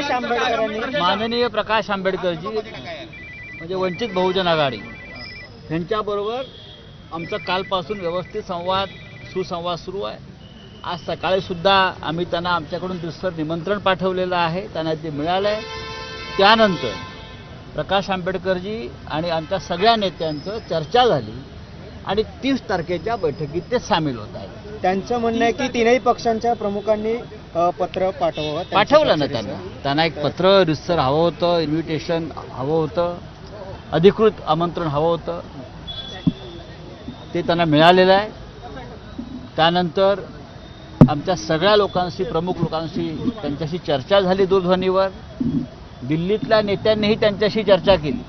प्रकाश आंबेडकरांनी. माननीय प्रकाश आंबेडकरजी म्हणजे वंचित बहुजन आघाडी. यांच्याबरोबर आमचा कालपासून व्यवस्थित संवाद सुसंवाद सुरू आहे. आज सकाळी सुद्धा आम्ही त्यांना आमच्याकडून दुसरं निमंत्रण पाठवलेलं आहे त्यांना ते मिळालं आहे त्यानंतर प्रकाश आंबेडकरजी आणि आमच्या सगळ्या नेत्यांचं चर्चा झाली आणि तीस तारखेच्या बैठकीत ते सामील होत आहेत. त्यांचं म्हणणं आहे की तीनही पक्षांच्या प्रमुखांनी पत्र पाठवावं पाठवलं ना. त्यांना? त्यांना एक पत्र रिसर हवं होतं इन्व्हिटेशन हवं होतं अधिकृत आमंत्रण हवं होतं. ते त्यांना मिळालेलं आहे. त्यानंतर आमच्या सगळ्या लोकांशी प्रमुख लोकांशी त्यांच्याशी चर्चा झाली दूरध्वनीवर. दिल्लीतल्या नेत्यांनीही त्यांच्याशी चर्चा केली.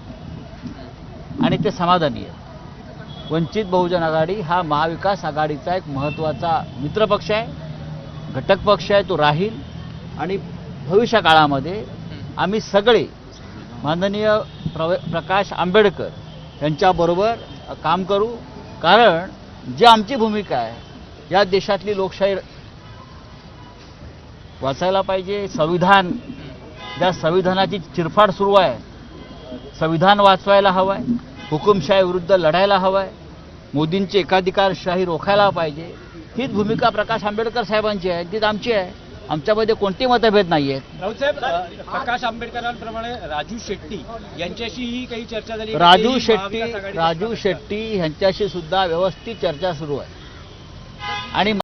आणि ते समाधानी आहे वंचित बहुजन आघाडी हा महाविकास आघाडीचा एक महत्त्वाचा मित्रपक्ष आहे. घटक पक्ष आहे तो राहील. आणि भविष्य काळामध्ये आम्ही सगळे माननीय प्र प्रकाश आंबेडकर यांच्याबरोबर काम करू. कारण जी आमची भूमिका आहे या देशातली लोकशाही वाचायला पाहिजे. संविधान ज्या संविधानाची चिरफाड सुरू आहे संविधान वाचवायला हवं आहे हुकुमशाही विरुद्ध लढायला हवं आहे मोदींची एकाधिकारशाही रोखायला पाहिजे. हीच भूमिका प्रकाश आंबेडकर साहेबांची आहे. तीच आमची आहे. आमच्यामध्ये कोणते मतभेद नाही आहेत राऊतसाहेब प्रकाश आंबेडकरांप्रमाणे राजू शेट्टी यांच्याशीही काही चर्चा झाली. राजू शेट्टी राजू? शेट्टी ह्यांच्याशी सुद्धा व्यवस्थित चर्चा सुरू आहे. आणि